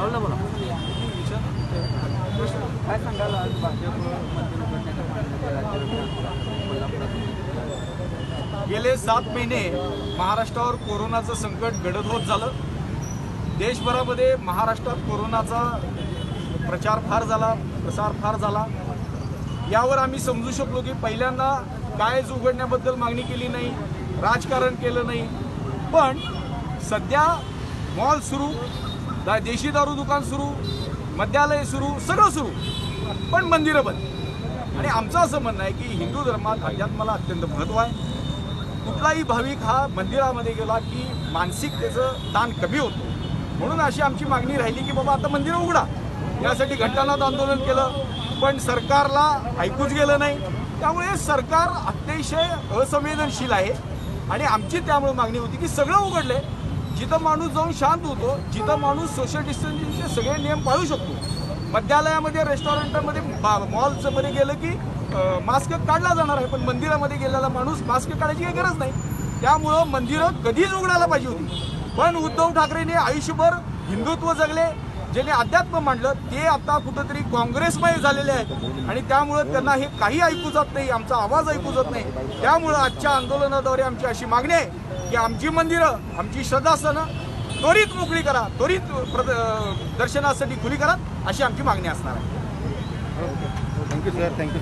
बोला बोला. काय सांगाल आज भाजप कोल्हापुरात गेले सात महिने महाराष्ट्रावर कोरोनाचं संकट गडद होत झालं. देशभरामध्ये महाराष्ट्रात कोरोनाचा प्रचार फार झाला प्रसार फार झाला. यावर आम्ही समजू शकलो की पहिल्यांदा कायच उघडण्याबद्दल मागणी केली नाही राजकारण केलं नाही. पण सध्या मॉल सुरू दा देशी दारू दुकान सुरू मद्यालय सुरू सगळं सुरू. पण मंदिरं बंद. आणि आमचं असं म्हणणं आहे की हिंदू धर्मात अध्यात्माला अत्यंत महत्त्व आहे. कुठलाही भाविक हा मंदिरामध्ये गेला की मानसिक त्याचं ताण कमी होतो. म्हणून अशी आमची मागणी राहिली की बाबा आता मंदिरं उघडा. यासाठी घंटानाथ आंदोलन केलं. पण सरकारला ऐकूच गेलं नाही. त्यामुळे सरकार अतिशय असंवेदनशील आहे. आणि आमची त्यामुळे मागणी होती की सगळं उघडले जिथं माणूस जाऊन शांत होतो जिथं माणूस सोशल डिस्टन्सिंगचे सगळे नियम पाळू शकतो. मद्यालयामध्ये रेस्टॉरंटमध्ये मॉलचं मध्ये गेलं की मास्क काढला जाणार आहे पण मंदिरामध्ये गेलेला माणूस मास्क काढायची काही गरज नाही. त्यामुळं मंदिरं कधीच उघडायला पाहिजे होती. पण उद्धव ठाकरेने आयुष्यभर हिंदुत्व जगले ज्याने अध्यात्म मांडलं ते आता कुठंतरी काँग्रेसमय झालेले आहेत. आणि त्यामुळं त्यांना हे काही ऐकू जात नाही आमचा आवाज ऐकू जात नाही. त्यामुळं आजच्या आंदोलनाद्वारे आमची अशी मागणी आहे की आमची मंदिरं आमची श्रद्धास्थानं त्वरित मोकळी करा त्वरित दर्शनासाठी खुली करा अशी आमची मागणी असणार आहे. Thank you sir thank you